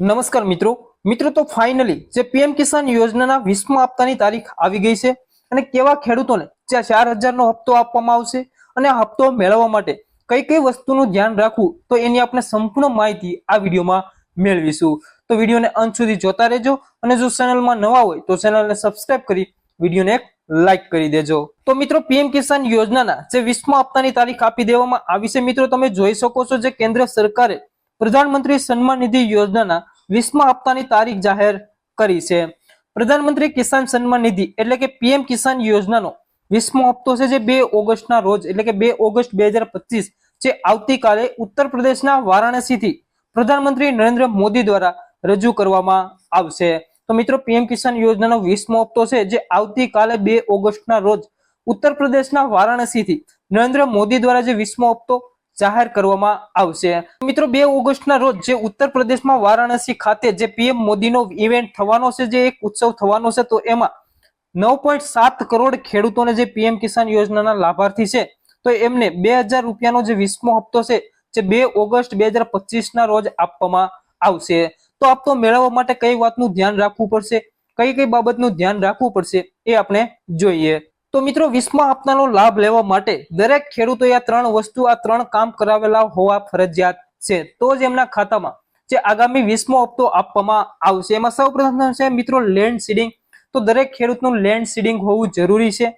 નમસ્કાર મિત્રો. મિત્રો, તો ફાઇનલી જે પીએમ કિસાન યોજનાના વીસમા હપ્તાની તારીખ આવી ગઈ છે અને કેવા ખેડૂતોને જે ચાર હજારનો હપ્તો આપવામાં આવશે અને આ હપ્તો મેળવવા માટે કઈ કઈ વસ્તુનું ધ્યાન રાખવું તો એની આપણે સંપૂર્ણ માહિતી આ વિડીયોમાં મેળવીશું. તો વિડીયોને અંત સુધી જોતા રહેજો અને જો ચેનલમાં નવા હોય તો ચેનલને સબસ્ક્રાઇબ કરી વિડીયોને એક લાઈક કરી દેજો. તો મિત્રો, પીએમ કિસાન યોજનાના જે વીસમા હપ્તાની તારીખ આપી દેવામાં આવી છે. મિત્રો, તમે જોઈ શકો છો જે કેન્દ્ર સરકારે પ્રધાનમંત્રી સન્માન નિધિ યોજનાના વીસમા હપ્તાની તારીખ જાહેર કરી છે. પ્રધાનમંત્રી કિસાન સન્માન નિધિ એટલે કે પીએમ કિસાન યોજનાનો વીસમો હપ્તો છે જે બે ઓગસ્ટના રોજ એટલે કે બે ઓગસ્ટ બે હજાર પચીસ જે આવતીકાલે ઉત્તર પ્રદેશના વારાણસીથી પ્રધાનમંત્રી નરેન્દ્ર મોદી દ્વારા રજૂ કરવામાં આવશે. તો મિત્રો, પીએમ કિસાન યોજનાનો વીસમો હપ્તો છે જે આવતીકાલે બે ઓગસ્ટના રોજ ઉત્તર પ્રદેશના વારાણસીથી નરેન્દ્ર મોદી દ્વારા જે વીસમો હપ્તો જાહેર કરવામાં આવશે. મિત્રો, બે ઓગસ્ટના રોજ જે ઉત્તર પ્રદેશમાં વારાણસી ખાતે જે પીએમ મોદીનો ઇવેન્ટ થવાનો છે, જે એક ઉત્સવ થવાનો છે, તો એમાં નવ પોઈન્ટ સાત કરોડ ખેડૂતોને જે પીએમ કિસાન યોજનાના લાભાર્થી છે, તો એમને બે હજાર રૂપિયાનો જે વીસમો હપ્તો છે, જે બે ઓગસ્ટ બે હજાર પચીસના રોજ આપવામાં આવશે. તો હપ્તો મેળવવા માટે કઈ વાતનું ધ્યાન રાખવું પડશે? કઈ કઈ બાબતનું ધ્યાન રાખવું પડશે? એ આપણે જોઈએ. તો મિત્રો, વીસમા હપ્તાનો લાભ લેવા માટે દરેક ખેડૂતોએ આ ત્રણ વસ્તુ, આ ત્રણ કામ કરાવેલા હોવા ફરજિયાત છે. તો જ એમના ખાતામાં જે આગામી વીસમો હપ્તો આપવામાં આવશે. એમાં સૌ પ્રથમ છે મિત્રો લેન્ડ સીડિંગ તો દરેક ખેડૂતનું લેન્ડ સીડિંગ હોવું જરૂરી છે.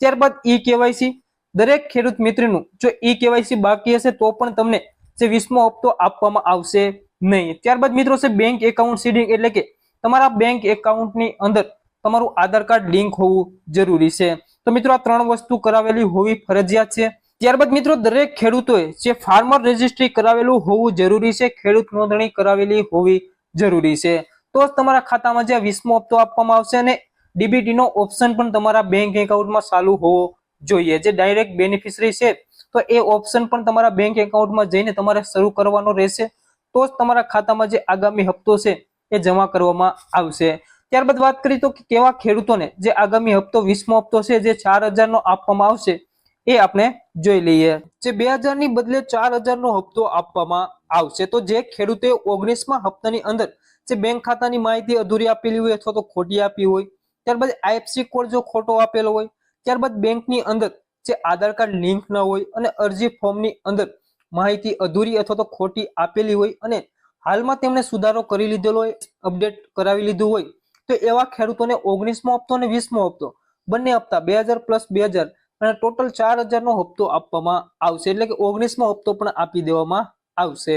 ત્યારબાદ ઈ કેવાયસી દરેક ખેડૂત મિત્રનું જો ઈ કેવાયસી બાકી હશે, તો પણ તમને જે વીસમો હપ્તો આપવામાં આવશે નહીં. ત્યારબાદ મિત્રો છે બેંક એકાઉન્ટ સીડિંગ એટલે કે તમારા બેંક એકાઉન્ટની અંદર તમારું આધાર કાર્ડ લિંક હોવું જરૂરી છે. તો મિત્રો આ ત્રણ વસ્તુ કરાવેલી હોવી ફરજિયાત છે. ત્યારબાદ મિત્રો દરેક ખેડૂતોએ જે ફાર્મર રજિસ્ટ્રી કરાવેલું હોવું જરૂરી છે, ખેડૂત નોંધણી કરાવેલી હોવી જરૂરી છે. તો જ તમારા ખાતામાં જે વીસમો હપ્તો આપવામાં આવશે અને ડીબીટી નો ઓપ્શન પણ તમારા બેંક એકાઉન્ટમાં ચાલુ હોવો જોઈએ, જે ડાયરેક્ટ બેનિફિશરી છે. તો એ ઓપ્શન પણ તમારા બેંક એકાઉન્ટમાં જઈને તમારે શરૂ કરવાનો રહેશે. તો જ તમારા ખાતામાં જે આગામી હપ્તો છે, એ જમા કરવામાં આવશે. ત્યારબાદ વાત કરીએ તો કેવા ખેડૂતોને જે આગામી હપ્તો, વીસમો હપ્તો છે, જે ચાર હજારનો આપવામાં આવશે, એ આપણે જોઈ લઈએ. જે બે હજારની બદલે ચાર હજારનો હપ્તો આપવામાં આવશે. તો જે ખેડૂતે ઓગણીસમાં હપ્તાની અંદર જે બેંક ખાતાની માહિતી અધૂરી આપેલી હોય અથવા તો ખોટી આપી હોય, ત્યારબાદ આઈએફસી કોડ જો ખોટો આપેલો હોય, ત્યારબાદ બેંકની અંદર જે આધાર કાર્ડ લિંક ન હોય અને અરજી ફોર્મની અંદર માહિતી અધૂરી અથવા તો ખોટી આપેલી હોય અને હાલમાં તેમણે સુધારો કરી લીધેલો હોય, અપડેટ કરાવી લીધું હોય તો એવા ખેડૂતોને ઓગણીસમો હપ્તો અને વીસમો હપ્તો. બંને હપ્તા બે હજાર પ્લસ બે હજાર અને ટોટલ ચાર હજારનો હપ્તો આપવામાં આવશે. એટલે કે ઓગણીસમો હપ્તો પણ આપી દેવામાં આવશે.